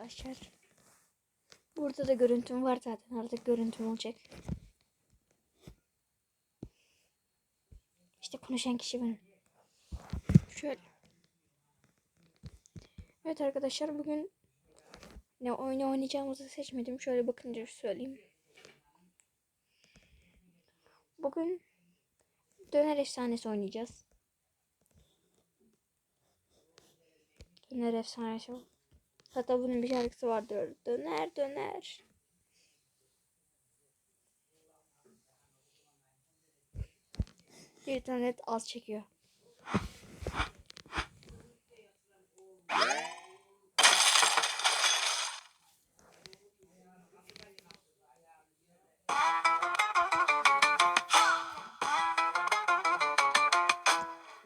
arkadaşlar. Burada da görüntüm var zaten. Artık görüntüm olacak. İşte konuşan kişi benim. Şöyle. Evet arkadaşlar bugün ne oyunu oynayacağımızı seçmedim. Şöyle bakınca söyleyeyim. Bugün Döner Efsanesi oynayacağız. Döner Efsanesi. Hatta bunun bir şarkısı vardır. Döner döner. Tane az çekiyor.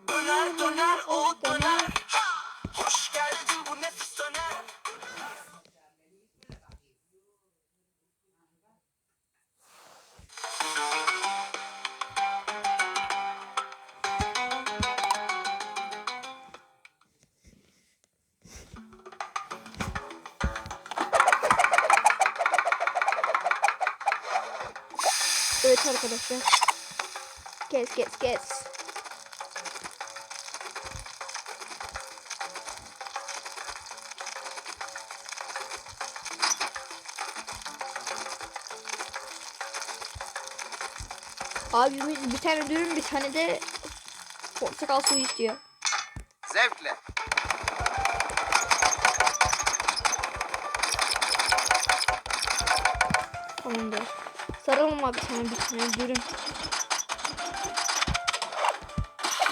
Döner döner o döner Evet arkadaşlar. Kes kes kes. Abimiz bir tane dürüm bir tane de portakal suyu istiyor. Zevkle Tamamdır. Saralım abi sana bir tane dürüm.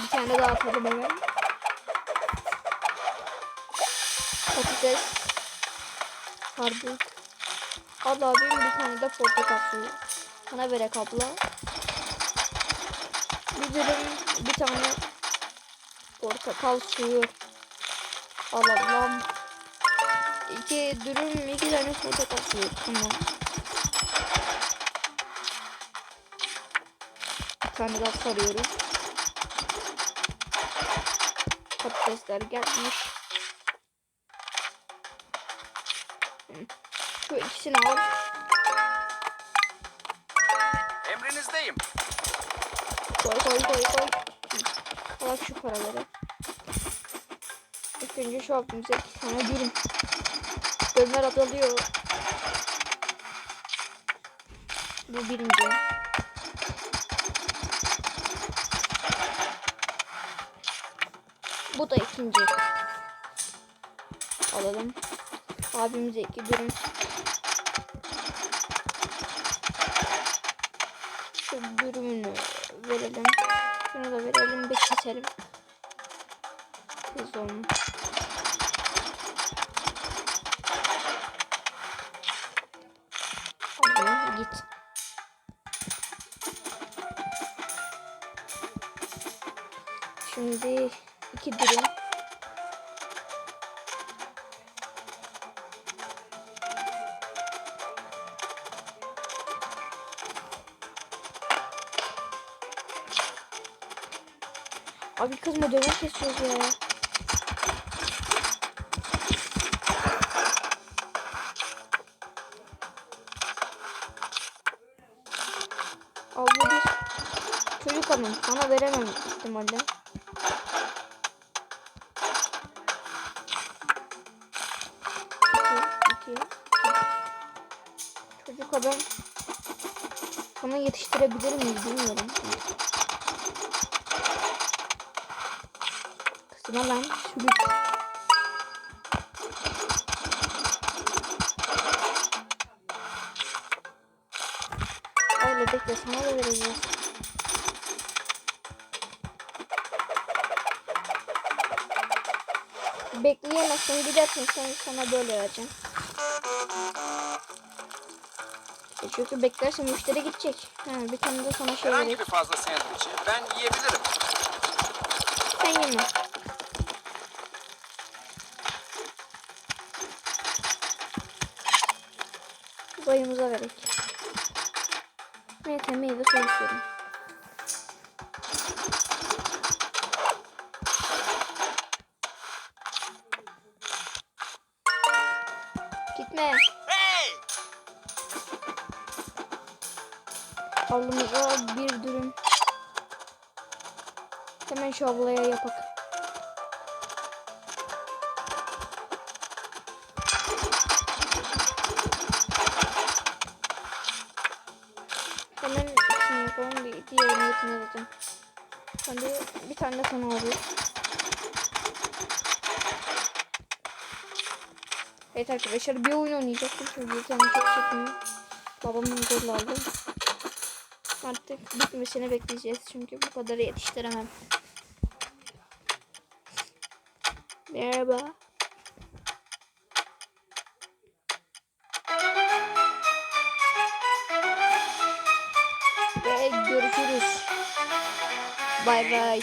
Bir tane daha atalım hemen. Patates. Karbut. Al abim bir tane de portakal suyu. Sana verek abla. Bir dürüm bir tane portakal suyu. Al ablam. İki dürüm iki tane portakal suyu. Tamam. Bir tane daha sarıyoruz. Patatesler gelmiş. Şu ikisini al. Emrinizdeyim Koy koy koy koy. Al şu paraları. İlk önce şu abimize iki tane dürüm. Döner azalıyor. Bu birinci. Bu da ikinci. Alalım. Abimize iki dürüm. Şu dürümünü verelim. Şunu da verelim. Bir keselim. Onu. Hadi git. Şimdi iki dürüm. Abi kızma döner kesiyoruz ya. Abi çocuk hanım. Sana veremem ihtimalle. Adam. Sana yetiştirebilir miyiz bilmiyorum. Kızma lan sülük. Öyle bekle sana da vereceğiz. Bekleyemezsen gidersin sen sana böyle vereceğim. E çünkü beklersen müşteri gidecek. Ha, bir tane de sana şey Herhangi vereyim. bir fazla sandviçi ben yiyebilirim Sen yeme. Dayımıza verek. Neyse meyve suyu istiyorum. Gitme. Alnımıza bir dürüm. Hemen şu ablaya yapak. Hemen ikisini yapalım. Bir, diğerini yapmıyor zaten. De bir tane de sana alayım. Evet arkadaşlar bir oyun oynayacaktım. Çünkü bir tane çok çekmiyor. Babamın zorla aldım. Artık bitmesini bekleyeceğiz çünkü bu kadar yetiştiremem. Merhaba. Ve görüşürüz. Bay bay.